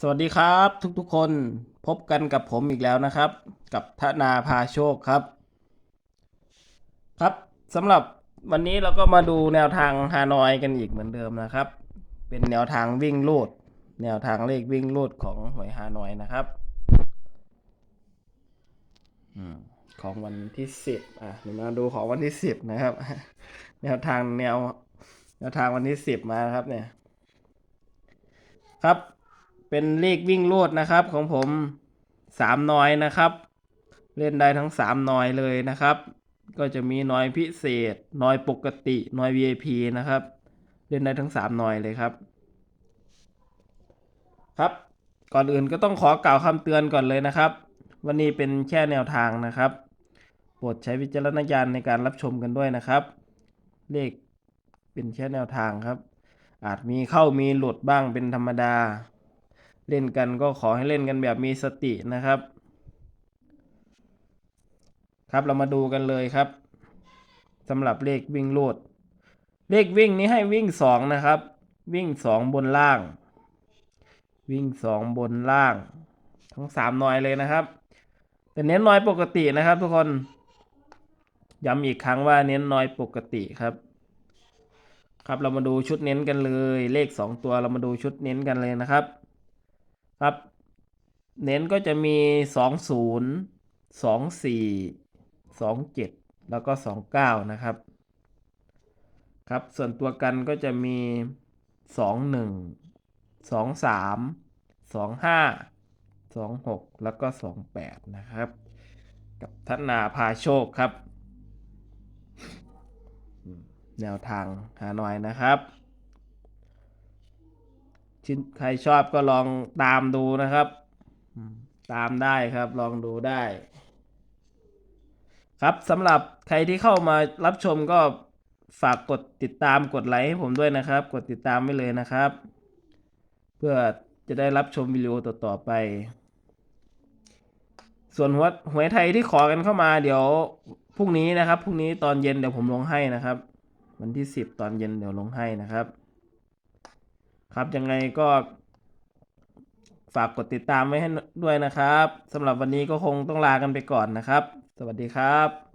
สวัสดีครับทุกๆคนพบกันกับผมอีกแล้วนะครับ กับธนาพาโชคครับ ครับสำหรับวันนี้เราก็มาดูแนวทางฮานอยกันอีกเหมือนเดิมนะครับ เป็นแนวทางวิ่งลูดแนวทางเลขวิ่งลูดของหวยฮานอยนะครับอของวันที่สิบอะเดี๋ยวมาดูของวันที่สิบนะครับ แนวทางแนวแนวทางวันที่สิบมาครับเนี่ย ครับ เป็นเลขวิ่งโลดนะครับของผมสามน้อยนะครับ เล่นได้ทั้งสามน้อยเลยนะครับ ก็จะมีน้อยพิเศษน้อยปกติน้อย VIP นะครับ เล่นได้ทั้งสามน้อยเลยครับ ครับ ก่อนอื่นก็ต้องขอกล่าวคำเตือนก่อนเลยนะครับ วันนี้เป็นแค่แนวทางนะครับโปรดใช้วิจารณญาณในการรับชมกันด้วยนะครับ เลขเป็นแค่แนวทางครับ อาจมีเข้ามีหลุดบ้างเป็นธรรมดา เล่นกันก็ขอให้เล่นกันแบบมีสตินะครับ ครับเรามาดูกันเลยครับสำหรับเลขวิ่งโลด เลขวิ่งนี้ให้วิ่งสองนะครับ วิ่งสองบนล่าง วิ่งสองบนล่าง ทั้งสามหน่อยเลยนะครับ แต่เน้นน้อยปกตินะครับทุกคนย้ำอีกครั้งว่าเน้นน้อยปกติครับ ครับเรามาดูชุดเน้นกันเลย เลขสองตัวเรามาดูชุดเน้นกันเลยนะครับ ครับ เน้นก็จะมีสองศูนย์สองสี่สองเจ็ดแล้วก็สองเก้านะครับ ครับ ส่วนตัวกันก็จะมีสองหนึ่งสองสามสองห้าสองหกแล้วก็สองแปดนะครับ กับธนาพาโชคครับ แนวทางหาหน่อยนะครับ ชิ้นใครชอบก็ลองตามดูนะครับ ตามได้ครับลองดูได้ ครับสำหรับใครที่เข้ามารับชมก็ฝากกดติดตามกดไลค์ให้ผมด้วยนะครับ กดติดตามไว้เลยนะครับ เพื่อจะได้รับชมวิดีโอต่อๆไป ส่วนหัวหวยไทยที่ขอกันเข้ามาเดี๋ยวพรุ่งนี้นะครับพรุ่งนี้ตอนเย็นเดี๋ยวผมลงให้นะครับ วันที่สิบตอนเย็นเดี๋ยวลงให้นะครับ ครับยังไงก็ฝากกดติดตามไว้ให้ด้วยนะครับสำหรับวันนี้ก็คงต้องลากันไปก่อนนะครับ สวัสดีครับ